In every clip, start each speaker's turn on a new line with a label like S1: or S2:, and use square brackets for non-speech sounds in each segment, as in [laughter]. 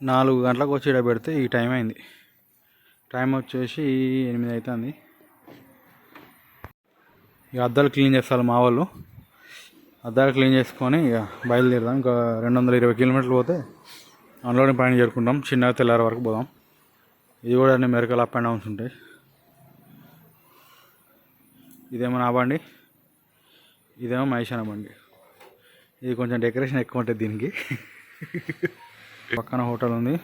S1: నాలుగు గంటలకు వచ్చి ఈడ పెడితే ఈ టైం అయింది. టైం వచ్చేసి ఎనిమిది అవుతుంది ఇక అద్దాలు క్లీన్ చేస్తారు మా వాళ్ళు. అద్దాలు క్లీన్ చేసుకొని ఇక బయలుదేరుదాం. ఇంకా రెండు వందల ఇరవై కిలోమీటర్లు పోతే అన్లోడింగ్ పైన చేరుకుంటాం చిన్నగా తెల్లారి వరకు పోదాం. ఇది కూడా అన్ని మెరకలు అప్ అండ్ డౌన్స్ ఉంటాయి. ఇదేమో నా బండి. ఇదేమో మహేషాన బండి. ఇది కొంచెం డెకరేషన్ ఎక్కువ ఉంటుంది దీనికి. పక్కన హోటల్ ఉంది.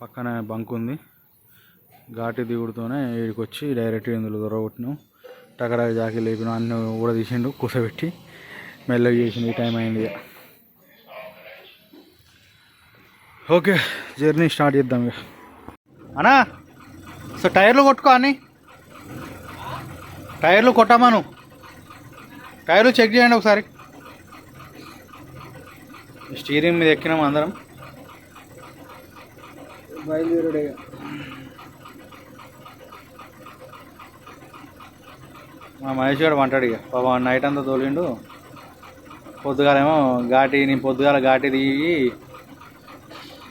S1: పక్కన బంక్ ఉంది. ఘాటి దిగుడుతోనే ఇక్కడికి వచ్చి డైరెక్ట్ ఇందులో దొరగొట్టినాం. టకరా జాకి లేపినాం. అన్ని కూడా తీసిండు కూసబెట్టి మెల్లగా చేసిండు. ఈ టైం అయింది ఓకే జర్నీ స్టార్ట్ చేద్దాం ఇక. అనా సో టైర్లు కొట్టుకో అని టైర్లు కొట్టమాను టైర్లు చెక్ చేయండి ఒకసారి. స్టీరింగ్ మీద ఎక్కినాం అందరం. బయలుదేరుడే. మా మహేష్ గారు వంటాడు ఇక. పాప నైట్ అంతా తోలిండు. పొద్దుగాలేమో ఘాటి నేను పొద్దుగాల ఘాటి దిగి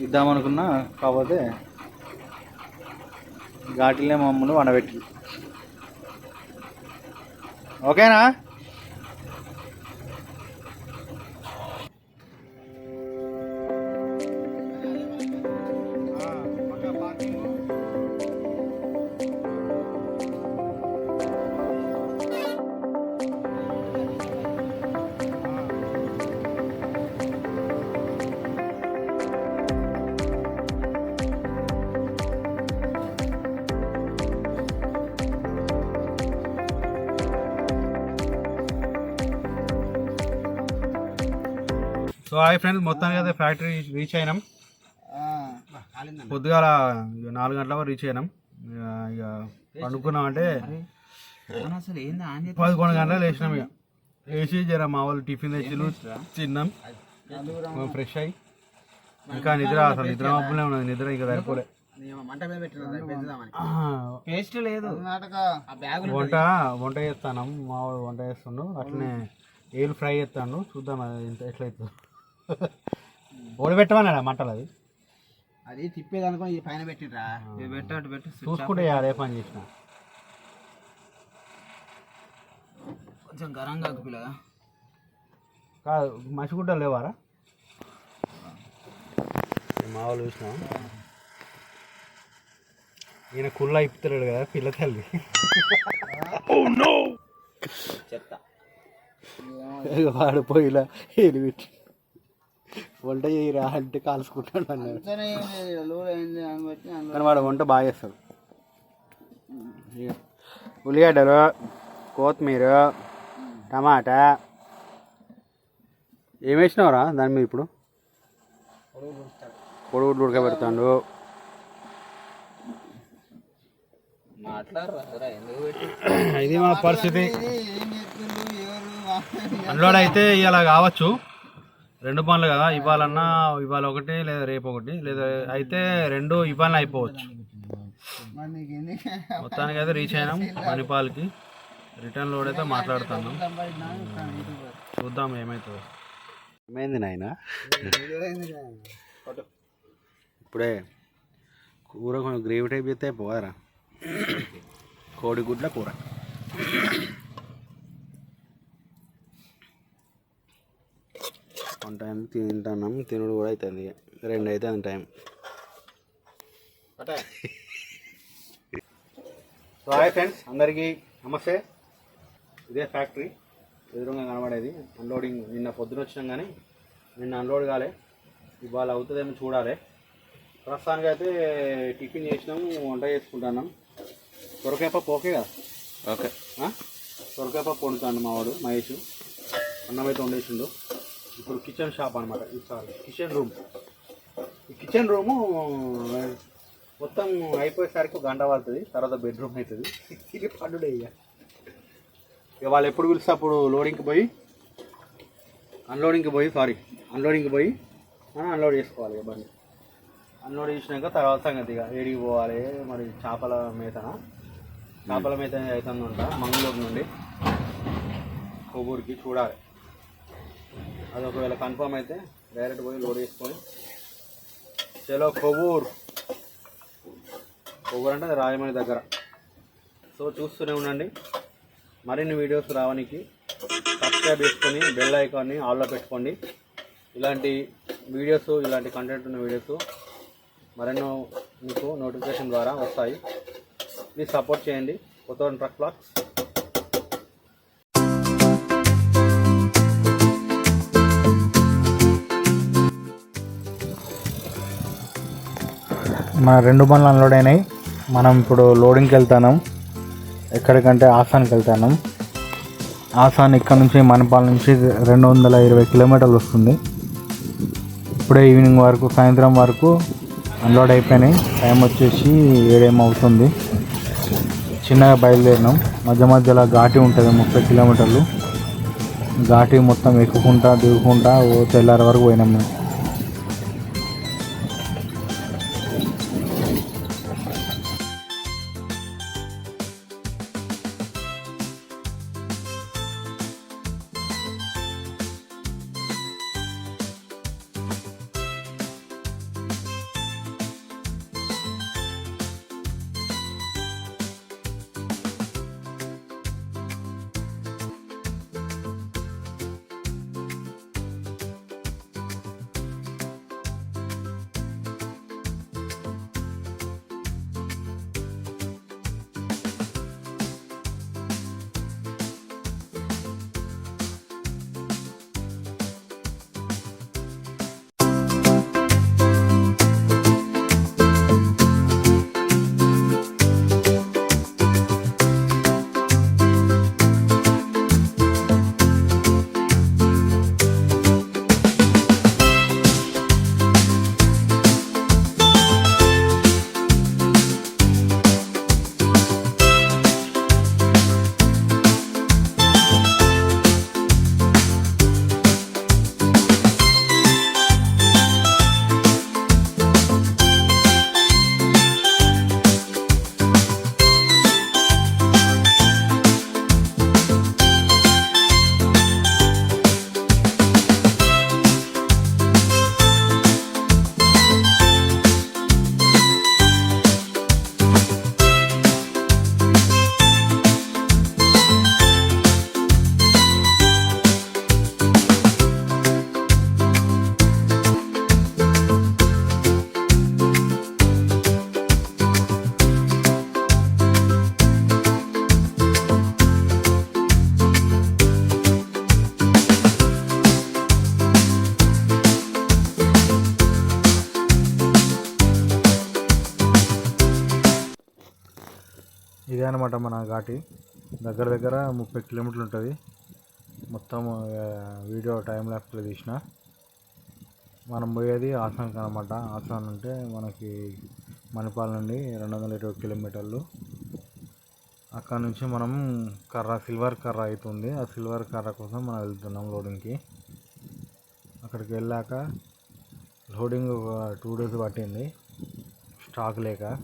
S1: ఇద్దామనుకున్నా కాకపోతే ఘాటిలే మమ్మల్ని వండబెట్టి ఓకేనా? హాయ్ ఫ్రెండ్స్ మొత్తానికి అయితే ఫ్యాక్టరీ రీచ్ అయినాం. పొద్దుగాల ఇక నాలుగు గంటల వరకు రీచ్ అయినాం. ఇక ఇక పండుకున్నాం అంటే
S2: అసలు ఏంది ఆన్
S1: పదకొండు గంటలు లేచినాం ఇక లేచి జర మా వాళ్ళు టిఫిన్ తెచ్చిలు తిన్నాం. ఫ్రెష్ అయ్యి. ఇంకా నిద్ర అసలు నిద్ర మబ్బులే ఉన్నది నిద్ర ఇంకా సరిపోలే.
S2: పేస్ట్ లేదు. ఆ బ్యాగ్
S1: వంట వంట చేస్తాను మా వాడు వంట చేస్తుండు. అట్లనే ఏలు ఫ్రై చేస్తాడు. చూద్దాం అది ఎంత ఎట్లయితుందో. [laughs] ఓడబెట్టమన్నాడా మంటలు అది?
S2: అది తిప్పేది అనుకుని ఈ పైన పెట్టిండ్రా. పెట్టు అటు పెట్టు
S1: చూసుకుంటే అదే పని చేసిన.
S2: కొంచెం గరంగా పిల్లగా.
S1: కాదు మసిగుడ్డలు లేవారా? మా వాళ్ళు చూసినా ఈయన కుళ్ళ ఇప్పుతాడు కదా పిల్ల తల్లి.
S2: చెత్త.
S1: వాడు పోయిలా ఏది పెట్టి వంట చేయరా అంటే కాల్చుకుంటాడు అన్నాడు. కానీ వాడు వంట బాగా చేస్తాడు. ఉల్లిగడ్డలు కొత్తిమీర టమాటా. ఏం వేసినావురా దాని మీద ఇప్పుడు? ఉడకబెడతాడు.
S2: మాట్లాడరా ఎందుకు పెట్టి?
S1: ఇది మా పరిస్థితి. అన్లోడ్ అయితే ఇలా కావచ్చు. రెండు పనులు కదా ఇవ్వాలన్నా ఇవాళ ఒకటి లేదా రేపు ఒకటి లేదా అయితే రెండు ఇవాళ అయిపోవచ్చు. మొత్తానికి అయితే రీచ్ అయినాం మణిపాల్కి. రిటర్న్ లోడ్ అయితే మాట్లాడుతాను చూద్దాం ఏమవుతుందో ఏమైంది నాయన? ఇప్పుడే కూర కొంచెం గ్రేవీ టైప్ చేస్తే పోవారా కోడిగుడ్ల కూర. వంట అయింది తింటున్నాం. తినుడు కూడా అవుతుంది. రెండు అవుతుంది టైం. సో హాయ్ ఫ్రెండ్స్ అందరికీ నమస్తే. ఇదే ఫ్యాక్టరీ. ఎదురుగా కనబడేది. అన్లోడింగ్ నిన్న పొద్దున వచ్చినాం కానీ నిన్న అన్లోడ్ కాలే. ఇవాళ అవుతుందేమో చూడాలి. ప్రస్తుతానికి అయితే టిఫిన్ చేసినాము వంట చేసుకుంటున్నాం. సొరకాయ పోకే కదా?
S2: ఓకే.
S1: సొరకాయ పప్పు వండుతాడు మా వాడు మహేష్. అన్నం అయితే వండేసిండు. ఇప్పుడు కిచెన్ షాప్ అనమాట సారీ కిచెన్ రూమ్. ఈ కిచెన్ రూము మొత్తం అయిపోయేసరికి ఒక గంట పడుతుంది తర్వాత బెడ్రూమ్ అవుతుంది. ఇది పండుడే ఇక. ఇక వాళ్ళు ఎప్పుడు పిలిస్తే అప్పుడు లోడింగ్కి పోయి అన్లోడింగ్కి పోయి సారీ అన్లోడింగ్కి పోయి మనం అన్లోడ్ చేసుకోవాలి ఇక బండి. అన్లోడ్ చేసినాక తర్వాత సంగతి ఇక ఏడికి పోవాలి మరి చేపల మేతన? చేపల మేత అవుతుందంట మంగళూరు నుండి. కొవ్వూరికి చూడాలి. అది ఒకవేళ కన్ఫర్మ్ అయితే డైరెక్ట్ పోయి లోడ్ చేసుకొని.
S3: చలో కొవ్వూరు. కొవ్వూరు అంటే అది రాజమండ్రి దగ్గర. సో చూస్తూనే ఉండండి. మరిన్ని వీడియోస్ రావడానికి సబ్స్క్రైబ్ చేసుకొని బెల్ ఐకాన్ని ఆల్లో పెట్టుకోండి. ఇలాంటి వీడియోస్ ఇలాంటి కంటెంట్ ఉన్న వీడియోస్ మరెన్నో మీకు నోటిఫికేషన్ ద్వారా వస్తాయి. ప్లీజ్ సపోర్ట్ చేయండి. కొత్త ట్రక్ బ్లాగ్స్
S1: మన రెండు బండ్లు అన్లోడ్ అయినాయి. మనం ఇప్పుడు లోడింగ్కి వెళ్తాను ఎక్కడికంటే ఆసాన్కి వెళ్తాను ఆసాన్ ఇక్కడ నుంచి మణిపాల్ నుంచి రెండు వందల ఇరవై కిలోమీటర్లు వస్తుంది. ఇప్పుడే ఈవినింగ్ వరకు సాయంత్రం వరకు అన్లోడ్ అయిపోయినాయి. టైం వచ్చేసి ఏడేం అవుతుంది. చిన్నగా బయలుదేరినాం. మధ్య మధ్యలో ఘాటి ఉంటుంది ముప్పై కిలోమీటర్లు. ఘాటి మొత్తం ఎక్కుకుంటా దిగుకుంటా ఓ తెల్లారి వరకు పోయినాం మేము. అనమాట మన ఘాటి. దగ్గర దగ్గర ముప్పై కిలోమీటర్లు ఉంటుంది. మొత్తం వీడియో టైం ల్యాప్స్లో తీసిన. మనం పోయేది ఆసాన్కి అనమాట ఆసనం అంటే మనకి మణిపాల్ నుండి రెండు వందల ఇరవై కిలోమీటర్లు. అక్కడ నుంచి మనం కర్ర సిల్వర్ కర్ర అవుతుంది ఆ సిల్వర్ కర్ర కోసం మనం వెళ్తున్నాం లోడింగ్కి. అక్కడికి వెళ్ళాక లోడింగ్ ఒక టూ డేస్ పట్టింది. స్టాక్ లేక.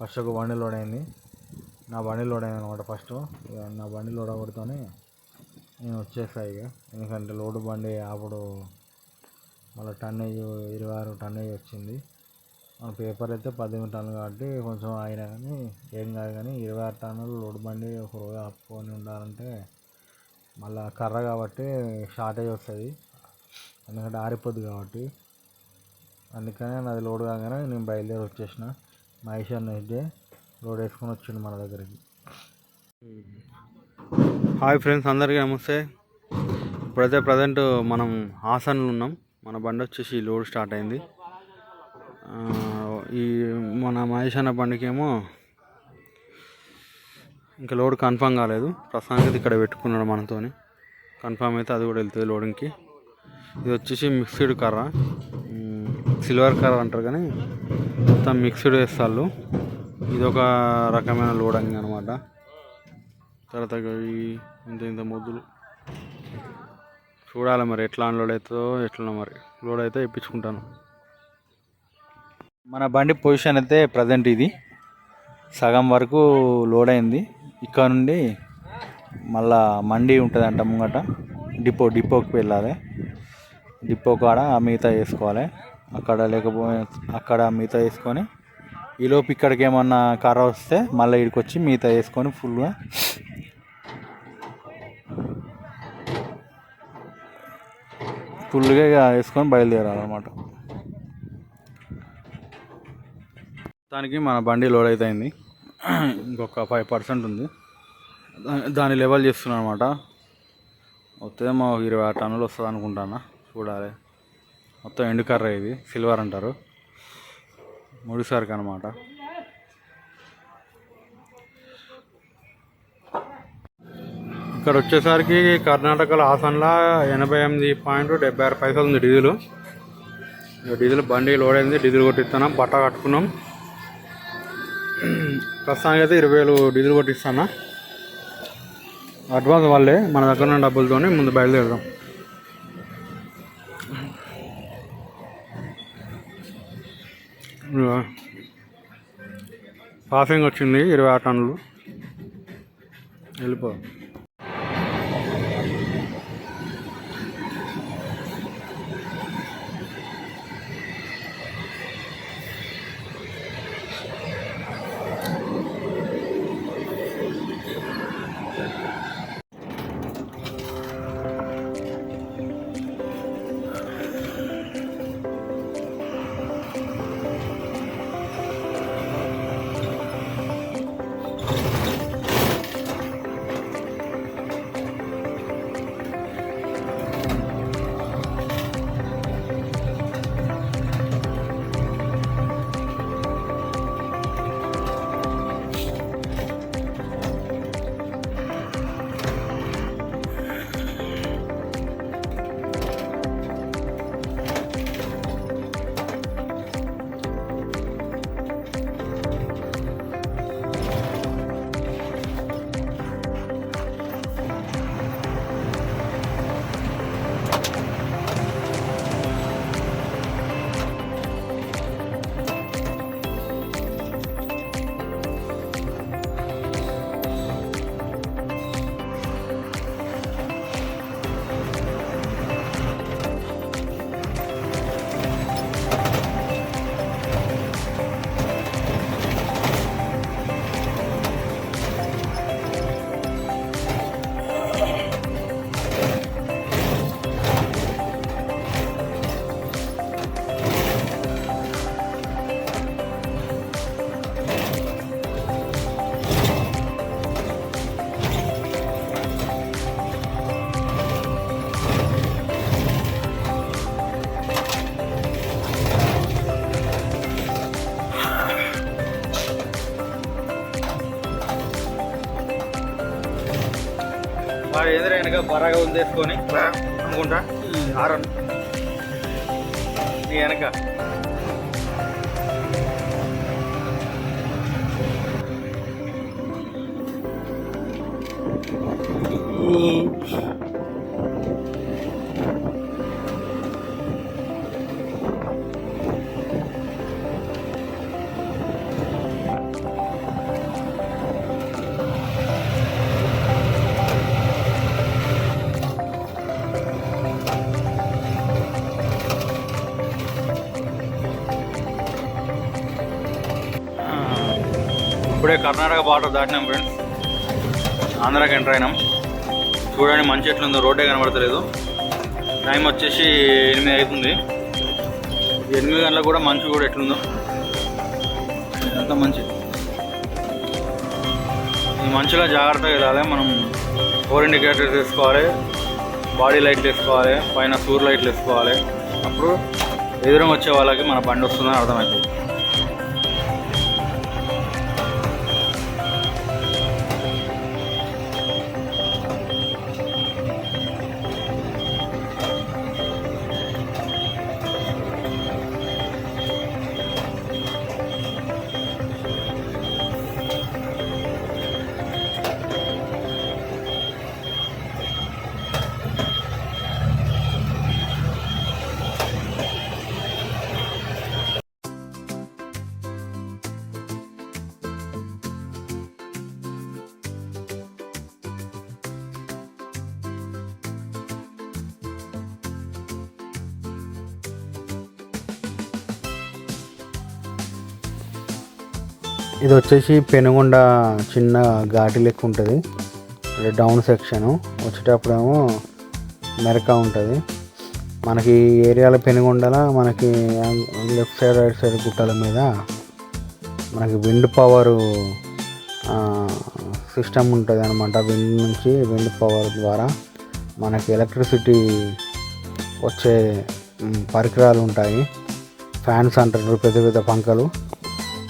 S1: ఫస్ట్ ఒక బండి లోడ్ అయింది. నా బండి లోడ్ అయింది అనమాట ఫస్ట్ ఇక నా బండి లోడ్ అవ్వడంతోనే నేను వచ్చేసా ఇక. ఎందుకంటే లోడ్ బండి అప్పుడు మళ్ళీ టన్నేజ్ ఇరవై ఆరు టన్నేజ్ వచ్చింది. మన పేపర్ అయితే పద్దెనిమిది టన్నులు కాబట్టి కొంచెం అయినా కానీ ఏం కాదు కానీ ఇరవై ఆరు టన్నులు లోడ్ బండి ఒక రోజు ఆపుకొని ఉండాలంటే మళ్ళీ కర్ర కాబట్టి షార్టేజ్ వస్తుంది. ఎందుకంటే ఆరిపోద్ది కాబట్టి. అందుకనే నాది లోడ్ కాగానే నేను బయలుదేరి వచ్చేసిన. మహేష్ అన్న అయితే లోడ్ వేసుకొని వచ్చిండు మన దగ్గరికి.
S3: హాయ్ ఫ్రెండ్స్ అందరికీ నమస్తే. ఇప్పుడైతే ప్రజెంట్ మనం హాసన్లో ఉన్నాం. మన బండి వచ్చేసి లోడ్ స్టార్ట్ అయింది. ఈ మన మహేష్ అన్న బండికేమో ఇంకా లోడ్ కన్ఫామ్ కాలేదు. ప్రస్తుతానికి ఇక్కడ పెట్టుకున్నాడు మనతోని. కన్ఫామ్ అయితే అది కూడా వెళ్తుంది లోడింగ్కి. ఇది వచ్చేసి మిక్స్డ్ కర్ర. సిల్వర్ కర్ర అంటారు కానీ మొత్తం మిక్స్డ్ వేస్తారు ఇది ఒక రకమైన లోడింగ్ అనమాట తర్వాత ఈ ఇంత ఇంత మొద్దులు. చూడాలి మరి ఎట్లా అన్లోడ్ అవుతుందో ఎట్లా మరి. లోడ్ అయితే ఇప్పించుకుంటాను. మన బండి పొజిషన్ అయితే ప్రజెంట్ ఇది. సగం వరకు లోడ్ అయింది. ఇక్కడ నుండి మళ్ళా మండి ఉంటుంది అంట ముంగట. డిపో డిపోకి వెళ్ళాలి. డిపో కాడ మిగతా వేసుకోవాలి.
S1: అక్కడ లేకపోతే అక్కడ మిగతా వేసుకొని ఈలోపు ఇక్కడికి ఏమన్నా కర్ర వస్తే మళ్ళీ ఇక్కడికి వచ్చి మిగతా వేసుకొని ఫుల్గా ఫుల్గా ఇక వేసుకొని బయలుదేరాలన్నమాట. దానికి మన బండి లోడ్ అవుతుంది ఇంకొక ఫైవ్ పర్సెంట్ ఉంది. దాని దాన్ని లెవెల్ చేస్తున్నాను అనమాట వస్తే మా ఇరవై ఆరు టన్నులు వస్తుంది అనుకుంటాను చూడాలి. మొత్తం ఎండు కర్ర ఇది సిల్వర్ అంటారు. ముడిసరికి అనమాట ఇక్కడ వచ్చేసరికి కర్ణాటకలో ఆసన్లా ఎనభై ఎనిమిది పాయింట్ డెబ్బై ఆరు పైసలు ఉంది డీజిల్. డీజిల్ బండి లోడ్ అయింది డీజిల్ కొట్టిస్తున్నాం బట్ట కట్టుకున్నాం. ప్రస్తుతానికి అయితే ఇరవై వేలు డీజిల్ కొట్టిస్తానా అడ్వాన్స్ వాళ్ళే మన దగ్గర ఉన్న డబ్బులతోనే ముందు బయలుదేరుదాం. పాసింగ్ వచ్చింది ఇరవై ఆరు టన్నులు. వెళ్ళిపో. వాడు ఎదురు వెనక బరాగా ఉందేసుకొని అనుకుంటా? ఆరన్. నీ వెనక. ఇప్పుడే కర్ణాటక బార్డర్ దాటినాం ఫ్రెండ్స్ ఆంధ్రాకి ఎంటర్ అయినాం. చూడండి మంచి ఎట్లుందో రోడ్డే కనబడతలేదు. టైం వచ్చేసి ఎనిమిది అవుతుంది ఎనిమిది గంటలకు కూడా మంచు కూడా ఎట్లుందో. ఎంత మంచి. ఈ మంచులో జాగ్రత్తగా వెళ్ళాలి. మనం ఫోర్ ఇండికేటర్స్ వేసుకోవాలి. బాడీ లైట్లు వేసుకోవాలి. పైన సూర్ లైట్లు వేసుకోవాలి. అప్పుడు ఎదురం వచ్చే వాళ్ళకి మన బండి వస్తుందని అర్థమవుతుంది ఇది వచ్చేసి పెనుగొండ చిన్న ఘాటి లెక్క ఉంటుంది డౌన్ సెక్షను. వచ్చేటప్పుడేమో మెరక ఉంటుంది. మనకి ఈ ఏరియాలో పెనుగొండల మనకి లెఫ్ట్ సైడ్ రైట్ సైడ్ గుట్టల మీద మనకి విండ్ పవర్ సిస్టమ్ ఉంటుంది అనమాట విండ్ నుంచి విండ్ పవర్ ద్వారా మనకి ఎలక్ట్రిసిటీ వచ్చే పరికరాలు ఉంటాయి. ఫ్యాన్స్ అంటారు పెద్ద పెద్ద పంకలు.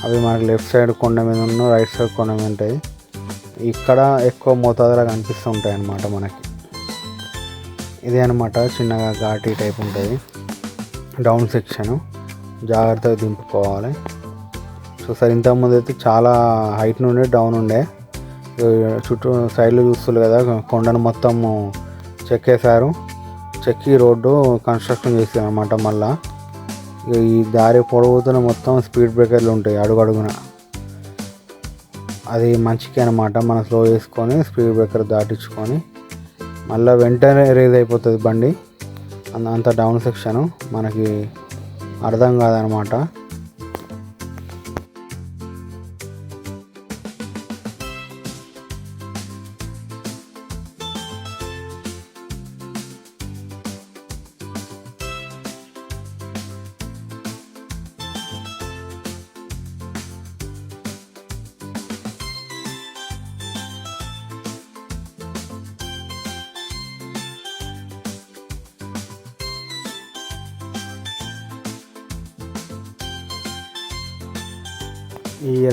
S1: అవి మనకి లెఫ్ట్ సైడ్ కొండ మీద ఉన్న రైట్ సైడ్ కొండ మీద ఉంటాయి. ఇక్కడ ఎక్కువ మోతాదులో కనిపిస్తూ ఉంటాయి అన్నమాట మనకి. ఇదే అనమాట చిన్నగా ఘాటి టైప్ ఉంటుంది డౌన్ సెక్షన్ జాగ్రత్తగా దింపుకోవాలి. సో సార్ ఇంతకుముందు అయితే చాలా హైట్ నుండి డౌన్ ఉండే. చుట్టూ సైడ్లు చూస్తారు కదా కొండను మొత్తం చెక్కేశారు. చెక్కి రోడ్డు కన్స్ట్రక్షన్ చేసారు అనమాట మళ్ళీ. ఈ దారి పొడవుతున్న మొత్తం స్పీడ్ బ్రేకర్లు ఉంటాయి అడుగడుగున అది మంచికి అనమాట మనం స్లో చేసుకొని స్పీడ్ బ్రేకర్ దాటించుకొని మళ్ళీ వెంటనే రేజ్ అయిపోతుంది బండి. అంత డౌన్ సెక్షను మనకి అర్థం కాదనమాట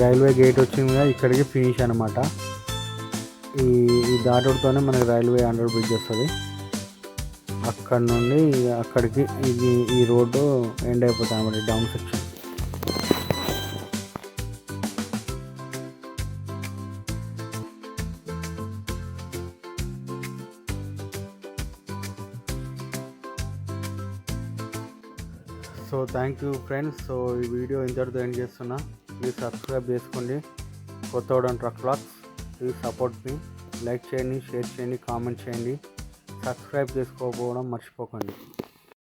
S1: రైల్వే గేట్ వచ్చింది కదా ఇక్కడికి ఫినిష్ అనమాట ఈ ఈ దాటుడుతోనే మనకి రైల్వే అండర్ బ్రిడ్జ్ వస్తుంది. అక్కడ నుండి అక్కడికి ఇది ఈ రోడ్డు ఎండ్ అయిపోతుంది అనమాట down section so thank you friends so ఈ వీడియో ఇంతటితో ఎండ్ చేస్తున్నా. ప్లీజ్ సబ్స్క్రైబ్ చేసుకోండి. కొత్త ట్రక్ బ్లాగ్స్ ప్లీజ్ సపోర్ట్ మీ లైక్ చేయండి షేర్ చేయండి కామెంట్ చేయండి. సబ్స్క్రైబ్ చేసుకోకపోవడం మర్చిపోకండి.